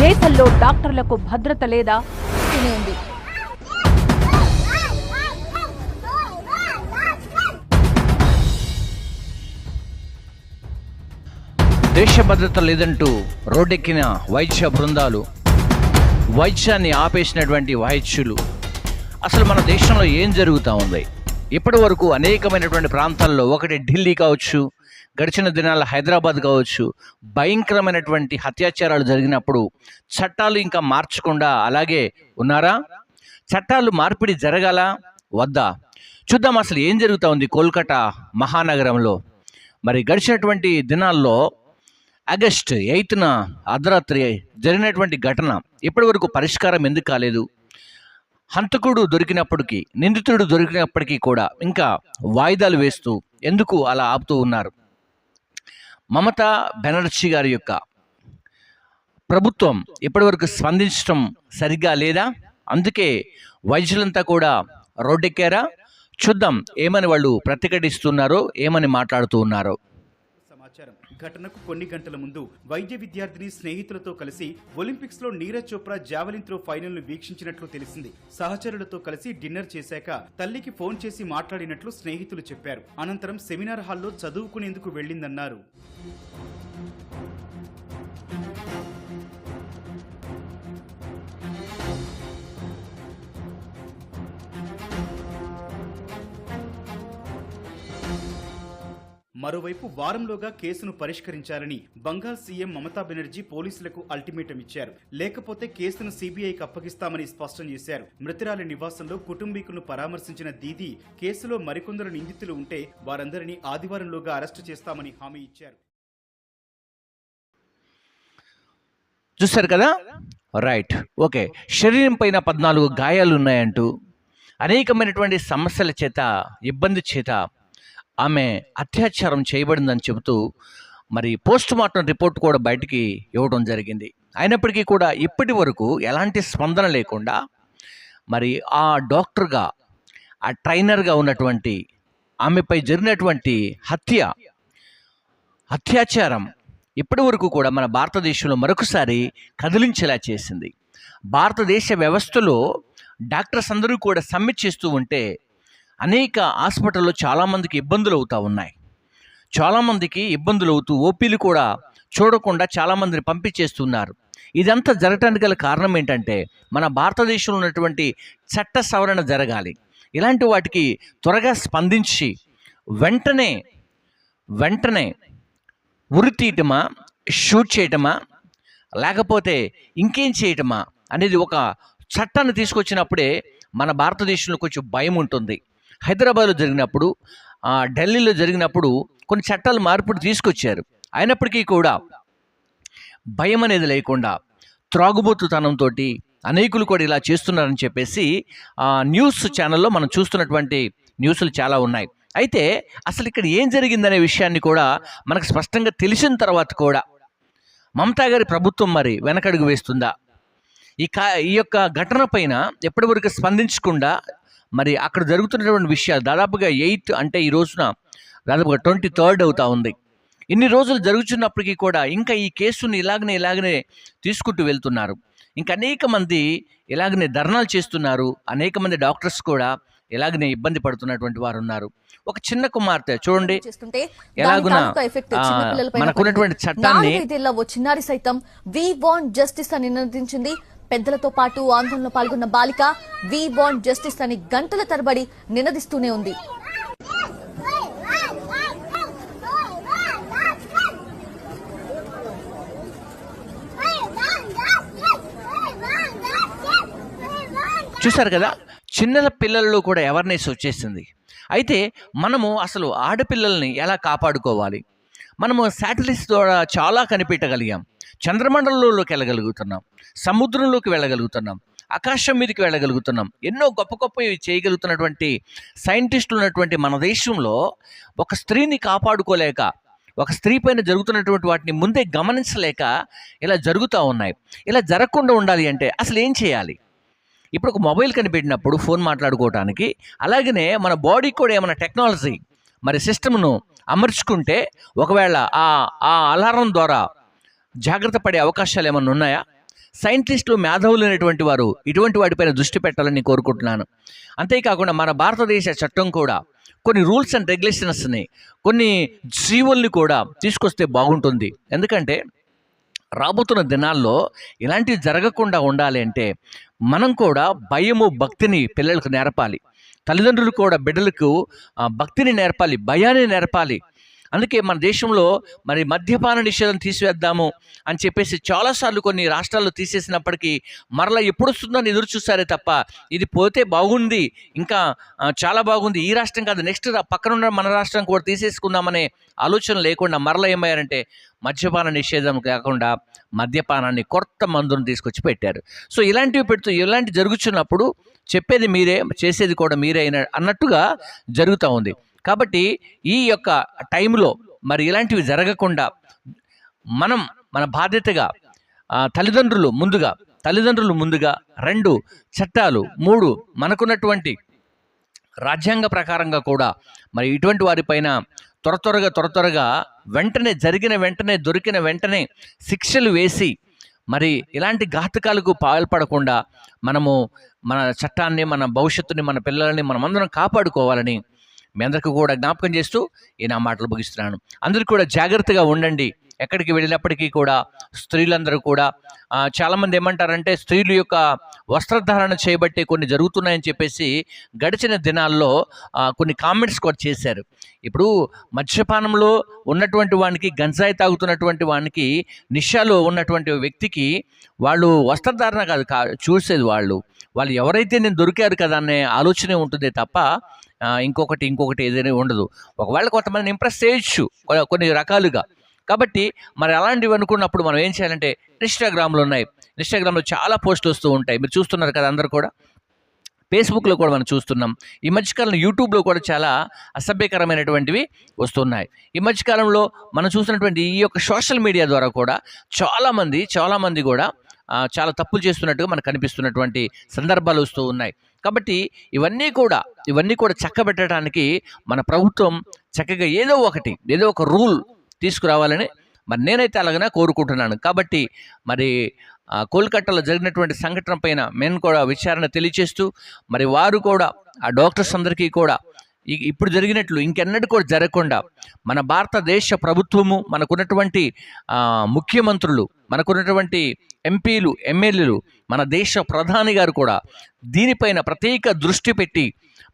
దేశంలో డాక్టర్లకు భద్రత లేదా? దేశ భద్రత లేదంటూ రోడ్డెక్కిన వైద్య బృందాలు వైద్యాన్ని ఆపేసినటువంటి వైద్యులు. అసలు మన దేశంలో ఏం జరుగుతూ ఉంది? ఇప్పటి వరకు అనేకమైనటువంటి ప్రాంతాల్లో ఒకటి ఢిల్లీ కావచ్చు గడిచిన దినాల హైదరాబాద్ కావచ్చు భయంకరమైనటువంటి అత్యాచారాలు జరిగినప్పుడు చట్టాలు ఇంకా మార్చకుండా అలాగే ఉన్నారా? చట్టాలు మార్పిడి జరగాల? వద్దా? చూద్దాం అసలు ఏం జరుగుతూ ఉంది కోల్కతా మహానగరంలో. మరి గడిచినటువంటి దినాల్లో ఆగస్ట్ ఎయిత్న అర్ధరాత్రి జరిగినటువంటి ఘటన ఇప్పటి వరకు పరిష్కారం ఎందుకు కాలేదు? హంతకుడు దొరికినప్పటికీ నిందితుడు దొరికినప్పటికీ కూడా ఇంకా వాయిదాలు వేస్తూ ఎందుకు అలా ఆపుతూ ఉన్నారు? మమతా బెనర్జీ గారి యొక్క ప్రభుత్వం ఇప్పటివరకు స్పందించడం సరిగ్గా లేదా? అందుకే వైద్యులంతా కూడా రోడ్డెక్కారా? చూద్దాం ఏమని వాళ్ళు ప్రతిఘటిస్తున్నారో ఏమని మాట్లాడుతూ ఉన్నారో. ఘటనకు కొన్ని గంటల ముందు వైద్య విద్యార్థిని స్నేహితులతో కలిసి ఒలింపిక్స్లో నీరజ్ చోప్రా జావలిన్ త్రో ఫైనల్ను వీక్షించినట్లు తెలిసింది. సహచరులతో కలిసి డిన్నర్ చేశాక తల్లికి ఫోన్ చేసి మాట్లాడినట్లు స్నేహితులు చెప్పారు. అనంతరం సెమినార్ హాల్లో చదువుకునేందుకు వెళ్ళిందన్నారు. మరోవైపు వారంలోగా కేసును పరిష్కరించాలని బంగాల్ సీఎం మమతా బెనర్జీ పోలీసులకు అల్టిమేటం ఇచ్చారు. లేకపోతే కేసును సీబీఐకి అప్పగిస్తామని స్పష్టం చేశారు. మృతురాలి నివాసంలో కుటుంబీకులను పరామర్శించిన దీదీ కేసులో మరికొందరు నిందితులు ఉంటే వారందరినీ ఆదివారంలోగా అరెస్టు చేస్తామని హామీ ఇచ్చారు. చూశారు కదా? రైట్. ఓకే. శరీరం పైన పద్నాలుగు గాయాలు ఉన్నాయంటూ అనేకమైనటువంటి సమస్యల చేత ఇబ్బంది చేత ఆమె అత్యాచారం చేయబడిందని చెబుతూ మరి పోస్ట్ మార్టం రిపోర్ట్ కూడా బయటికి ఇవ్వడం జరిగింది. అయినప్పటికీ కూడా ఇప్పటి వరకు ఎలాంటి స్పందన లేకుండా మరి ఆ డాక్టర్గా ఆ ట్రైనర్గా ఉన్నటువంటి ఆమెపై జరిగినటువంటి హత్య అత్యాచారం ఇప్పటి వరకు కూడా మన భారతదేశంలో మరొకసారి కదిలించేలా చేసింది. భారతదేశ వ్యవస్థలో డాక్టర్స్ అందరూ కూడా సమ్మిట్ చేస్తూ ఉంటే అనేక హాస్పిటల్లో చాలామందికి ఇబ్బందులు అవుతూ ఉన్నాయి. చాలామందికి ఇబ్బందులు అవుతూ ఓపీలు కూడా చూడకుండా చాలామందిని పంపించేస్తున్నారు. ఇదంతా జరగటానికి గల కారణం ఏంటంటే మన భారతదేశంలో ఉన్నటువంటి చట్ట సవరణ జరగాలి. ఇలాంటి వాటికి త్వరగా స్పందించి వెంటనే వెంటనే ఉరి తీయటమా షూట్ చేయటమా లేకపోతే ఇంకేం చేయటమా అనేది ఒక చట్టాన్ని తీసుకొచ్చినప్పుడే మన భారతదేశంలో కొంచెం భయం ఉంటుంది. హైదరాబాద్లో జరిగినప్పుడు ఢిల్లీలో జరిగినప్పుడు కొన్ని చట్టాలు మార్పులు తీసుకొచ్చారు. అయినప్పటికీ కూడా భయం అనేది లేకుండా త్రాగుబోతుతనంతో అనేకులు కూడా ఇలా చేస్తున్నారని చెప్పేసి న్యూస్ ఛానల్లో మనం చూస్తున్నటువంటి న్యూస్లు చాలా ఉన్నాయి. అయితే అసలు ఇక్కడ ఏం జరిగిందనే విషయాన్ని కూడా మనకు స్పష్టంగా తెలిసిన తర్వాత కూడా మమతా గారి ప్రభుత్వం మరి వెనకడుగు వేస్తుందా? ఈ కా ఈ యొక్క ఘటన పైన ఎప్పటివరకు స్పందించకుండా మరి అక్కడ జరుగుతున్నటువంటి విషయాలు దాదాపుగా ఎయిత్ అంటే ఈ రోజున దాదాపుగా ట్వంటీ థర్డ్ అవుతా ఉంది. ఇన్ని రోజులు జరుగుతున్నప్పటికీ కూడా ఇంకా ఈ కేసుని ఇలాగనే ఇలాగనే తీసుకుంటూ వెళ్తున్నారు. ఇంకా అనేక మంది ఇలాగనే ధర్నాలు చేస్తున్నారు. అనేక మంది డాక్టర్స్ కూడా ఇలాగనే ఇబ్బంది పడుతున్నటువంటి వారు ఉన్నారు. ఒక చిన్న కుమార్తె చూడండి. ఎలాగునా, మనకున్నటువంటి. చట్టాన్ని- చిన్నారి సైతం వి వాంట్ జస్టిస్ అని నినదించింది. పెద్దలతో పాటు ఆందోళనలో పాల్గొన్న బాలిక వి వాంట్ జస్టిస్ అని గంటల తరబడి నినదిస్తూనే ఉంది. చూశారు కదా చిన్నల పిల్లల్లో కూడా అవేర్నెస్ వచ్చేసింది. అయితే మనము అసలు ఆడపిల్లల్ని ఎలా కాపాడుకోవాలి? మనము శాటిలైట్స్ ద్వారా చాలా కనిపెట్టగలిగాం. చంద్రమండలంలోకి వెళ్ళగలుగుతున్నాం. సముద్రంలోకి వెళ్ళగలుగుతున్నాం. ఆకాశం మీదకి వెళ్ళగలుగుతున్నాం. ఎన్నో గొప్ప గొప్పవి చేయగలుగుతున్నటువంటి సైంటిస్టులు ఉన్నటువంటి మన దేశంలో ఒక స్త్రీని కాపాడుకోలేక ఒక స్త్రీ పైన జరుగుతున్నటువంటి వాటిని ముందే గమనించలేక ఇలా జరుగుతూ ఉన్నాయి. ఇలా జరగకుండా ఉండాలి అంటే అసలు ఏం చేయాలి? ఇప్పుడు ఒక మొబైల్ కనిపెట్టినప్పుడు ఫోన్ మాట్లాడుకోవడానికి అలాగనే మన బాడీకి కూడా ఏమైనా టెక్నాలజీ మరి సిస్టమ్ను అమర్చుకుంటే ఒకవేళ ఆ ఆ అలారం ద్వారా జాగ్రత్త పడే అవకాశాలు ఏమైనా ఉన్నాయా? సైంటిస్టులు మేధావులు అనేటువంటి వారు ఇటువంటి వాటిపైన దృష్టి పెట్టాలని కోరుకుంటున్నాను. అంతేకాకుండా మన భారతదేశ చట్టం కూడా కొన్ని రూల్స్ అండ్ రెగ్యులేషన్స్ని కొన్ని జీవుల్ని కూడా తీసుకొస్తే బాగుంటుంది. ఎందుకంటే రాబోతున్న దినాల్లో ఇలాంటివి జరగకుండా ఉండాలి అంటే మనం కూడా భయము భక్తిని పిల్లలకు నేర్పాలి. తల్లిదండ్రులు కూడా బిడ్డలకు భక్తిని నేర్పాలి భయాన్ని నేర్పాలి. అందుకే మన దేశంలో మరి మద్యపాన నిషేధం తీసివేద్దాము అని చెప్పేసి చాలాసార్లు కొన్ని రాష్ట్రాల్లో తీసేసినప్పటికీ మరలా ఎప్పుడు వస్తుందని ఎదురు చూస్తారే తప్ప ఇది పోతే బాగుంది ఇంకా చాలా బాగుంది. ఈ రాష్ట్రం కాదు నెక్స్ట్ పక్కనున్న మన రాష్ట్రం కూడా తీసేసుకుందామనే ఆలోచన లేకుండా మరలా ఏమయ్యారంటే మద్యపాన నిషేధం కాకుండా మద్యపానాన్ని కొత్త మందును తీసుకొచ్చి పెట్టారు. సో ఇలాంటివి పెడుతూ ఇలాంటి జరుగుతున్నప్పుడు చెప్పేది మీరే చేసేది కూడా మీరే అయిన అన్నట్టుగా జరుగుతూ ఉంది. కాబట్టి ఈ యొక్క టైంలో మరి ఇలాంటివి జరగకుండా మనం మన బాధ్యతగా తల్లిదండ్రులు ముందుగా తల్లిదండ్రులు ముందుగా రెండు చట్టాలు మూడు మనకున్నటువంటి రాజ్యాంగ ప్రకారంగా కూడా మరి ఇటువంటి వారిపైన త్వర త్వరగా త్వర త్వరగా వెంటనే జరిగిన వెంటనే దొరికిన వెంటనే శిక్షలు వేసి మరి ఇలాంటి ఘాతకాలకు పాల్పడకుండా మనము మన చట్టాన్ని మన భవిష్యత్తుని మన పిల్లల్ని మనమందరం కాపాడుకోవాలని మీ అందరికీ కూడా జ్ఞాపకం చేస్తూ ఈ నా మాటలు ముగిస్తున్నాను. అందరికీ కూడా జాగ్రత్తగా ఉండండి. ఎక్కడికి వెళ్ళినప్పటికీ కూడా స్త్రీలందరూ కూడా చాలామంది ఏమంటారంటే స్త్రీలు యొక్క వస్త్రధారణ చేయబట్టి కొన్ని జరుగుతున్నాయని చెప్పేసి గడిచిన దినాల్లో కొన్ని కామెంట్స్ కూడా చేశారు. ఇప్పుడు మద్యపానంలో ఉన్నటువంటి వానికి గంజాయి తాగుతున్నటువంటి వానికి నిషాలో ఉన్నటువంటి వ్యక్తికి వాళ్ళు వస్త్రధారణ కాదు కా చూసేది వాళ్ళు. వాళ్ళు ఎవరైతే నేను దొరికారు కదా అనే ఆలోచనే ఉంటుంది తప్ప ఇంకొకటి ఇంకొకటి ఏదైనా ఉండదు. ఒకవేళ కొంతమందిని ఇంప్రెస్ చేయొచ్చు కొన్ని రకాలుగా. కాబట్టి మరి అలాంటివి అనుకున్నప్పుడు మనం ఏం చేయాలంటే ఇన్స్టాగ్రామ్లో ఉన్నాయి. ఇన్స్టాగ్రామ్లో చాలా పోస్టులు వస్తూ ఉంటాయి. మీరు చూస్తున్నారు కదా అందరు కూడా. ఫేస్బుక్లో కూడా మనం చూస్తున్నాం. ఈ మధ్యకాలంలో యూట్యూబ్లో కూడా చాలా అసభ్యకరమైనటువంటివి వస్తున్నాయి. ఈ మధ్యకాలంలో మనం చూసినటువంటి ఈ యొక్క సోషల్ మీడియా ద్వారా కూడా చాలామంది చాలామంది కూడా చాలా తప్పులు చేస్తున్నట్టుగా మనకు కనిపిస్తున్నటువంటి సందర్భాలు వస్తూ ఉన్నాయి. కాబట్టి ఇవన్నీ కూడా ఇవన్నీ కూడా చక్కబెట్టడానికి మన ప్రభుత్వం చక్కగా ఏదో ఒకటి ఏదో ఒక రూల్ తీసుకురావాలని మరి నేనైతే అలాగనే కోరుకుంటున్నాను. కాబట్టి మరి ఆ, కోల్కతాలో జరిగినటువంటి సంఘటన పైన మేము కూడా విచారణ తెలియచేస్తూ మరి వారు కూడా ఆ డాక్టర్స్ అందరికీ కూడా ఇప్పుడు జరిగినట్లు ఇంకెన్నటి కూడా జరగకుండా మన భారతదేశ ప్రభుత్వము మనకున్నటువంటి ముఖ్యమంత్రులు మనకున్నటువంటి ఎంపీలు ఎమ్మెల్యేలు మన దేశ ప్రధాని గారు కూడా దీనిపైన ప్రత్యేక దృష్టి పెట్టి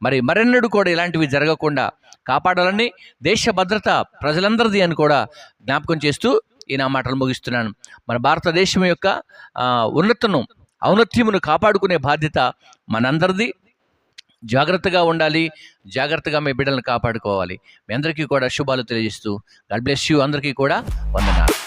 మరి మరెన్నడూ కూడా ఇలాంటివి జరగకుండా కాపాడాలని దేశ భద్రత ప్రజలందరిది అని కూడా జ్ఞాపకం చేస్తూ ఈ నా మాటలు ముగిస్తున్నాను. మన భారతదేశం యొక్క ఉన్నతను ఔన్నత్యమును కాపాడుకునే బాధ్యత మనందరిది. జాగ్రత్తగా ఉండాలి. జాగ్రత్తగా మీ బిడ్డలను కాపాడుకోవాలి. మీ అందరికీ కూడా శుభాలు తెలియజేస్తూ గాడ్ బ్లెస్ యూ అందరికీ కూడా. వందనాలు.